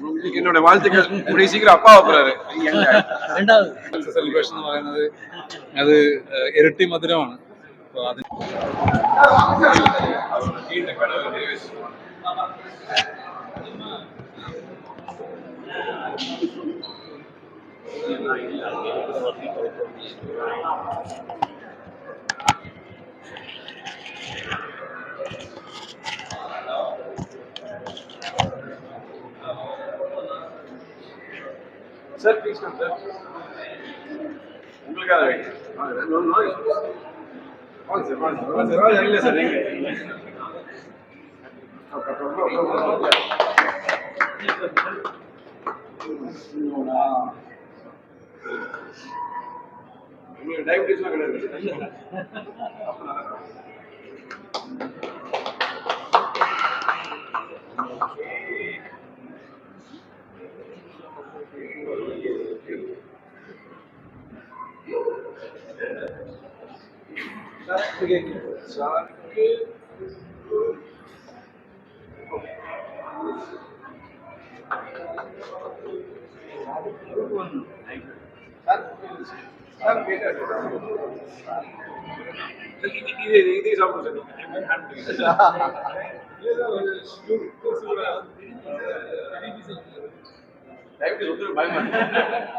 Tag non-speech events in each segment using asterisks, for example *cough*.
உங்களுக்கு என்னோட வாழ்த்துக்கள் கூடிய சீக்கிரம் அப்பா போறாரு രണ്ടാമത് സെലിബ്രേഷൻ എന്ന് പറയുന്നത് അത് ഏഹ്, ഇരട്ടി മധുരമാണ് അപ്പോൾ അതിന് Sir please come sir உங்களுக்காக வாங்க சார் வாங்க சார் வாங்க இல்லை சார் உங்களுக்கு டயபிட்டிஸ்லாம் கிடையாது Life is also by man.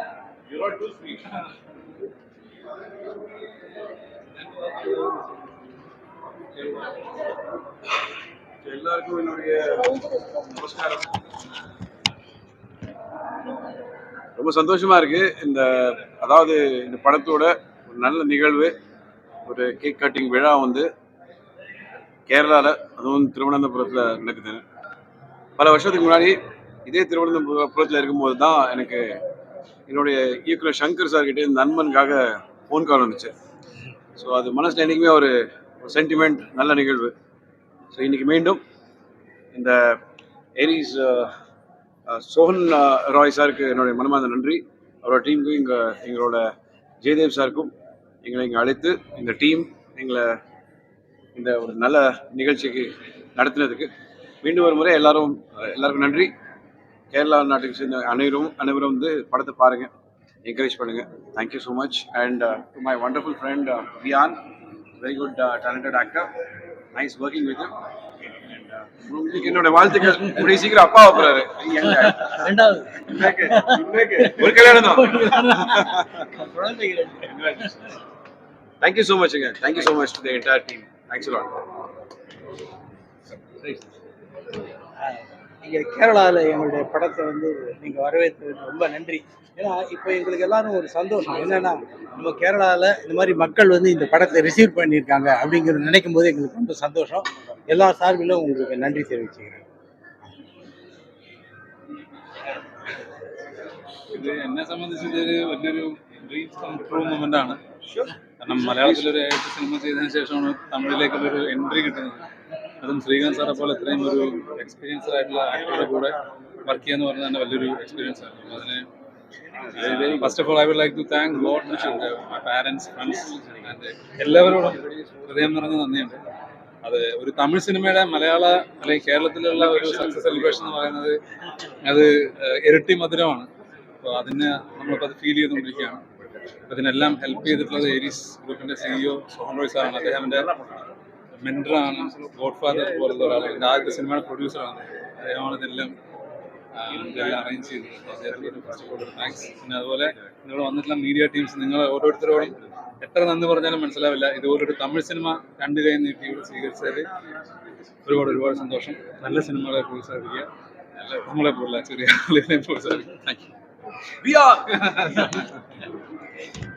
You're not too sweet. எல்லாருக்கும் என்னுடைய நமஸ்காரம். ரொம்ப சந்தோஷமா இருக்கு. இந்த அதாவது இந்த படத்தோட ஒரு நல்ல நிகழ்வு. ஒரு கேக் கட்டிங் விழா வந்து கேரளாவில் அதுவும் திருவனந்தபுரத்தில் நடக்குது. பல வருஷத்துக்கு முன்னாடி இதே திருவனந்தபுரத்தில் இருக்கும்போது தான் எனக்கு என்னுடைய இயக்குனர் சங்கர் சார் கிட்டே நண்பனுக்காக ஃபோன் கால் வந்துச்சு. ஸோ அது மனசில் என்றைக்குமே ஒரு சென்டிமெண்ட் நல்ல நிகழ்வு. ஸோ இன்னைக்கு மீண்டும் இந்த Aries uh, uh, Sohan uh, Roy சாருக்கு என்னுடைய மனமார்ந்த நன்றி. அவரோட டீமுக்கும் இங்கே எங்களோட ஜெயதேவ் சாருக்கும் எங்களை இங்கே அழைத்து இந்த டீம் எங்களை இந்த ஒரு நல்ல நிகழ்ச்சிக்கு நடத்தினதுக்கு மீண்டும் ஒரு முறை எல்லாரும் எல்லாருக்கும் நன்றி. கேரளா நாட்டுக்கு சேர்ந்த அனைவரும் அனைவரும் வந்து படத்தை பாருங்கள் என்கரேஜ் பண்ணுங்கள் thank you so much and to my wonderful friend Vian very good talented actor nice working with என்னோட வாழ்த்துக்கள். கூடிய சீக்கிரம் அப்பா போறாரு *laughs* ஒரு கல்யாணம் தான். Thank you so மச்ங்க thank you so much to the entire team thanks lot இங்கே கேரளாவில் எங்களுடைய படத்தை வந்து நீங்கள் வரவேற்றதுக்கு ரொம்ப நன்றி ஏன்னா இப்போ எங்களுக்கு எல்லாரும் ஒரு சந்தோஷம் என்னன்னா நம்ம கேரளாவில் இந்த மாதிரி மக்கள் வந்து இந்த படத்தை ரிசீவ் பண்ணியிருக்காங்க அப்படிங்கிறது நினைக்கும் போது எங்களுக்கு ரொம்ப சந்தோஷம் எல்லா சார்பிலும் உங்களுக்கு நன்றி தெரிவிச்சுக்கிறேன் ഇത് എന്നെ സംബന്ധിച്ച് ഇതൊരു വലിയൊരു ഡ്രീം കം ട്രൂ മൊമെന്റ് ആണ് കാരണം മലയാളത്തിലൊരു ഏഴ് സിനിമ ചെയ്തതിനു ശേഷമാണ് തമിഴിലേക്കുള്ളൊരു എൻട്രി കിട്ടുന്നത് അതും ശ്രീകാന്ത് സാറെ പോലെ ഇത്രയും ഒരു എക്സ്പീരിയൻസ്ഡ് ആയിട്ടുള്ള ആക്ടറുടെ കൂടെ വർക്ക് ചെയ്യാന്ന് പറഞ്ഞാൽ തന്നെ വലിയൊരു എക്സ്പീരിയൻസ് ആയിരുന്നു അതിന് first of all I would like to thank God my parents friends എല്ലാവരോടും ഹൃദയം നിറഞ്ഞ നന്ദിയുണ്ട്. അത് ഒരു തമിഴ് സിനിമയുടെ മലയാള അല്ലെങ്കിൽ കേരളത്തിലുള്ള ഒരു സക്സസ് സെലിബ്രേഷൻ എന്ന് പറയുന്നത് അത് ഇരട്ടി മധുരമാണ്. അപ്പോൾ അതിന് നമ്മളിപ്പോൾ അത് ഫീൽ ചെയ്തുകൊണ്ടിരിക്കുകയാണ്. അതിനെല്ലാം ഹെൽപ്പ് ചെയ്തിട്ടുള്ളത് ഏരീസ് ഗ്രൂപ്പിന്റെ സിഇഒ സോഹൻ റോയ് സാറാണ്. അദ്ദേഹം എന്റെ മെന്ററാണ് ഗോഡ് ഫാദർ പോലുള്ള ഒരാൾ എന്റെ ആദ്യത്തെ സിനിമയുടെ പ്രൊഡ്യൂസറാണ്. അദ്ദേഹമാണ് ഇതെല്ലാം ഇതെല്ലാം അറേഞ്ച് ചെയ്തത് അപ്പോൾ അദ്ദേഹത്തിന് ഫസ്റ്റ് ഓഫ് ഓൾ താങ്ക്സ് പിന്നെ അതുപോലെ നിങ്ങൾ വന്നിട്ടുള്ള മീഡിയ ടീംസ് നിങ്ങൾ ഓരോരുത്തരോടും എത്ര നന്ദി പറഞ്ഞാലും മനസ്സിലാവില്ല. ഇതുപോലൊരു തമിഴ് സിനിമ രണ്ട് കൈ നീട്ടി ഇവിടെ സ്വീകരിച്ചതിൽ ഒരുപാട് ഒരുപാട് സന്തോഷം. നല്ല സിനിമകളെ പ്രോത്സാഹിപ്പിക്കുക. നല്ല നമ്മളെ പോലുള്ള ചെറിയ ആളുകളെ പ്രോത്സാഹിപ്പിക്കുക. Thank you. *laughs*